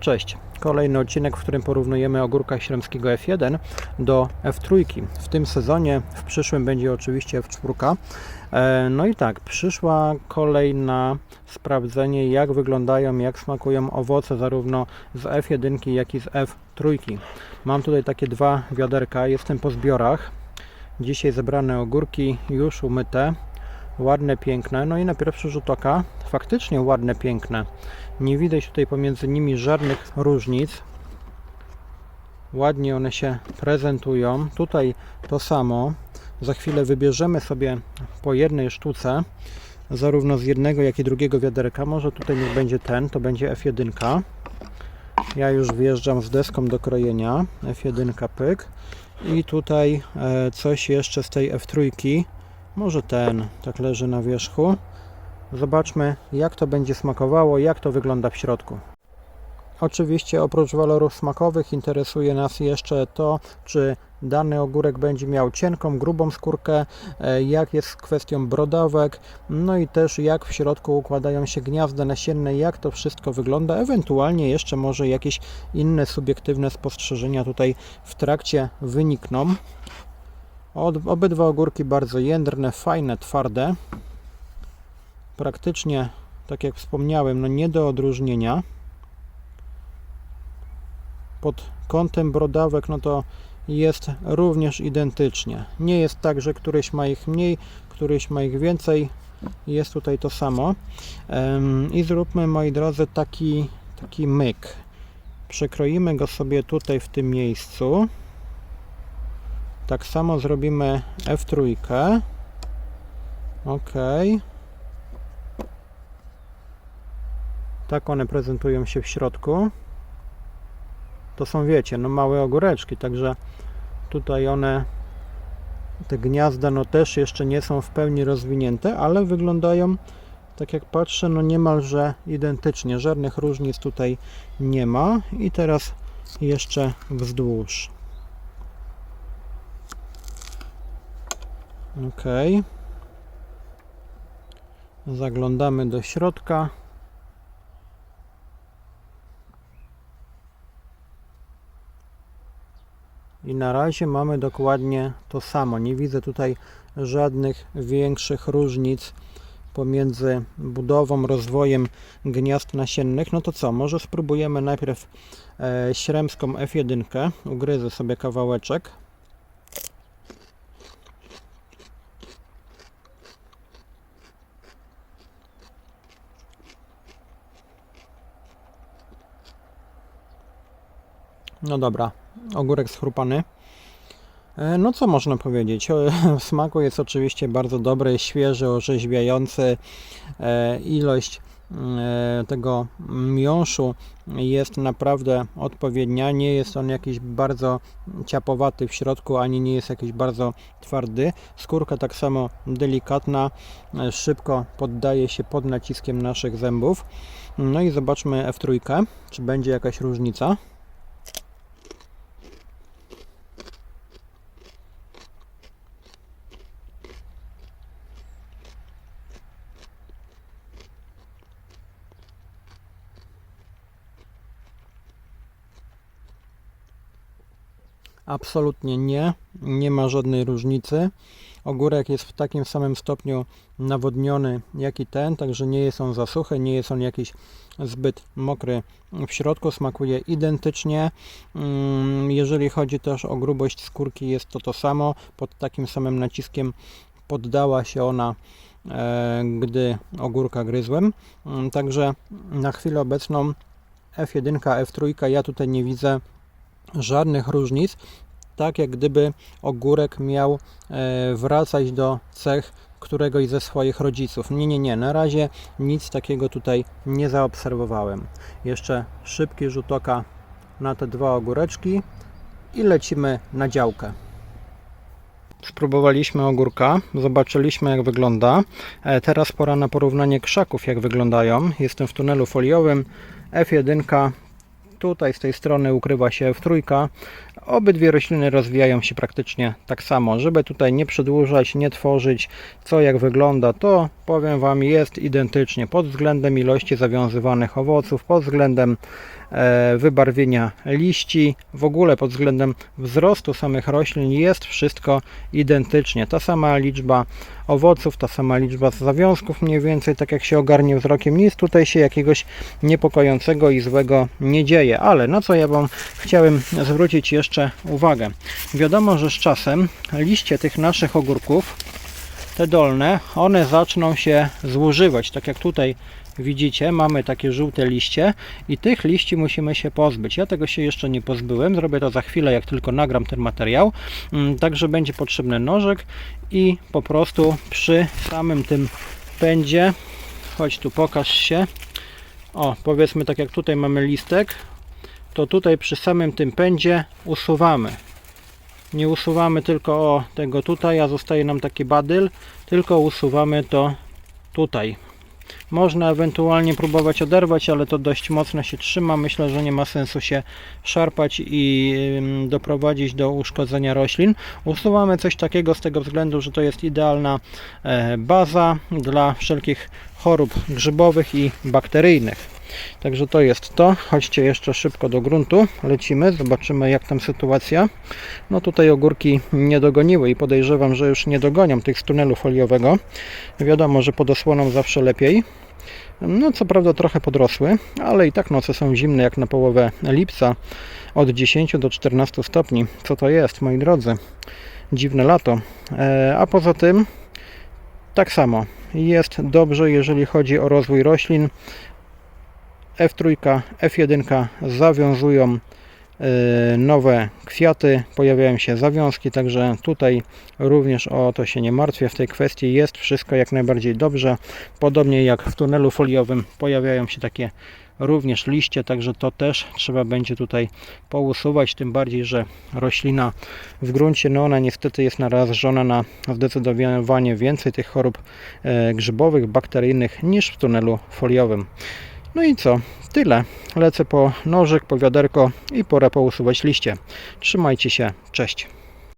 Cześć. Kolejny odcinek, w którym porównujemy ogórka śremskiego F1 do F3. W tym sezonie, w przyszłym będzie oczywiście F4. E, No i tak, przyszła kolej na sprawdzenie, jak wyglądają, jak smakują owoce zarówno z F1, jak i z F3. Mam tutaj takie dwa wiaderka, jestem po zbiorach. Dzisiaj zebrane ogórki, już umyte, ładne, piękne. No i na pierwszy rzut oka faktycznie ładne, piękne. Nie widać tutaj pomiędzy nimi żadnych różnic. Ładnie one się prezentują. Tutaj to samo. Za chwilę wybierzemy sobie po jednej sztuce, zarówno z jednego, jak i drugiego wiaderka. Może tutaj niech będzie ten, to będzie F1. Ja już wjeżdżam z deską do krojenia. F1 pyk. I tutaj e, coś jeszcze z tej F3. Może ten, tak leży na wierzchu. Zobaczmy, jak to będzie smakowało, jak to wygląda w środku. Oczywiście oprócz walorów smakowych interesuje nas jeszcze to, czy dany ogórek będzie miał cienką, grubą skórkę, e, jak jest z kwestią brodawek, no i też jak w środku układają się gniazda nasienne, jak to wszystko wygląda, ewentualnie jeszcze może jakieś inne subiektywne spostrzeżenia tutaj w trakcie wynikną. Obydwa ogórki bardzo jędrne, fajne, twarde. Praktycznie, tak jak wspomniałem, no nie do odróżnienia. Pod kątem brodawek, no to jest również identycznie. Nie jest tak, że któryś ma ich mniej, któryś ma ich więcej. Jest tutaj to samo. I zróbmy, moi drodzy, taki, taki myk. Przekroimy go sobie tutaj w tym miejscu. Tak samo zrobimy F3. Ok. Tak one prezentują się w środku. To są, wiecie, no małe ogóreczki, także tutaj one, te gniazda, no też jeszcze nie są w pełni rozwinięte, ale wyglądają, tak jak patrzę, no niemalże identycznie. Żadnych różnic tutaj nie ma. I teraz jeszcze wzdłuż. Ok. Zaglądamy do środka. I na razie mamy dokładnie to samo. Nie widzę tutaj żadnych większych różnic pomiędzy budową, rozwojem gniazd nasiennych. No to co, może spróbujemy najpierw e, śremską F1. Ugryzę sobie kawałeczek. No dobra, ogórek schrupany. E, No co można powiedzieć? W smaku jest oczywiście bardzo dobry, świeży, orzeźwiający. E, Ilość e, tego miąższu jest naprawdę odpowiednia. Nie jest on jakiś bardzo ciapowaty w środku, ani nie jest jakiś bardzo twardy. Skórka tak samo delikatna, szybko poddaje się pod naciskiem naszych zębów. No i zobaczmy F3, czy będzie jakaś różnica. Absolutnie nie, nie ma żadnej różnicy. Ogórek jest w takim samym stopniu nawodniony jak i ten, także nie jest on za suchy, nie jest on jakiś zbyt mokry w środku, smakuje identycznie. Mm, Jeżeli chodzi też o grubość skórki, jest to to samo. Pod takim samym naciskiem poddała się ona, e, gdy ogórka gryzłem. Mm, Także na chwilę obecną F1, F3 ja tutaj nie widzę żadnych różnic, tak jak gdyby ogórek miał e, wracać do cech któregoś ze swoich rodziców. Nie, nie, nie, na razie nic takiego tutaj nie zaobserwowałem. Jeszcze szybki rzut oka na te dwa ogóreczki i lecimy na działkę. Spróbowaliśmy ogórka, zobaczyliśmy jak wygląda. E, Teraz pora na porównanie krzaków, jak wyglądają. Jestem w tunelu foliowym F1 Tutaj z tej strony ukrywa się F3. Obydwie rośliny rozwijają się praktycznie tak samo. Żeby tutaj nie przedłużać, nie tworzyć co jak wygląda, to powiem Wam jest identycznie pod względem ilości zawiązywanych owoców, pod względem wybarwienia liści. W ogóle pod względem wzrostu samych roślin jest wszystko identycznie. Ta sama liczba owoców, ta sama liczba zawiązków mniej więcej, tak jak się ogarnie wzrokiem. Nic tutaj się jakiegoś niepokojącego i złego nie dzieje. Ale na co ja Wam chciałem zwrócić jeszcze uwagę. Wiadomo, że z czasem liście tych naszych ogórków te dolne, one zaczną się zużywać. Tak jak tutaj widzicie, mamy takie żółte liście i tych liści musimy się pozbyć. Ja tego się jeszcze nie pozbyłem, zrobię to za chwilę, jak tylko nagram ten materiał. Mm, Także będzie potrzebny nożek i po prostu przy samym tym pędzie, chodź tu pokaż się, o powiedzmy tak jak tutaj mamy listek, to tutaj przy samym tym pędzie usuwamy nie usuwamy tylko o tego tutaj, a zostaje nam taki badyl, tylko usuwamy to tutaj. Można ewentualnie próbować oderwać, ale to dość mocno się trzyma. Myślę, że nie ma sensu się szarpać i doprowadzić do uszkodzenia roślin. Usuwamy coś takiego z tego względu, że to jest idealna e, baza dla wszelkich chorób grzybowych i bakteryjnych. Także to jest to. Chodźcie jeszcze szybko do gruntu. Lecimy, zobaczymy jak tam sytuacja. No tutaj ogórki nie dogoniły i podejrzewam, że już nie dogonią tych z tunelu foliowego. Wiadomo, że pod osłoną zawsze lepiej. No co prawda trochę podrosły, ale i tak noce są zimne jak na połowę lipca. Od 10 do 14 stopni. Co to jest, moi drodzy? Dziwne lato. E, a poza tym tak samo. Jest dobrze, jeżeli chodzi o rozwój roślin. F3, F1 zawiązują e, nowe kwiaty, pojawiają się zawiązki, także tutaj również o to się nie martwię w tej kwestii, jest wszystko jak najbardziej dobrze. Podobnie jak w tunelu foliowym pojawiają się takie również liście, także to też trzeba będzie tutaj pousuwać, tym bardziej, że roślina w gruncie, no ona niestety jest narażona na zdecydowanie więcej tych chorób e, grzybowych, bakteryjnych niż w tunelu foliowym. No i co? Tyle. Lecę po nożyk, po wiaderko i pora pousuwać liście. Trzymajcie się. Cześć.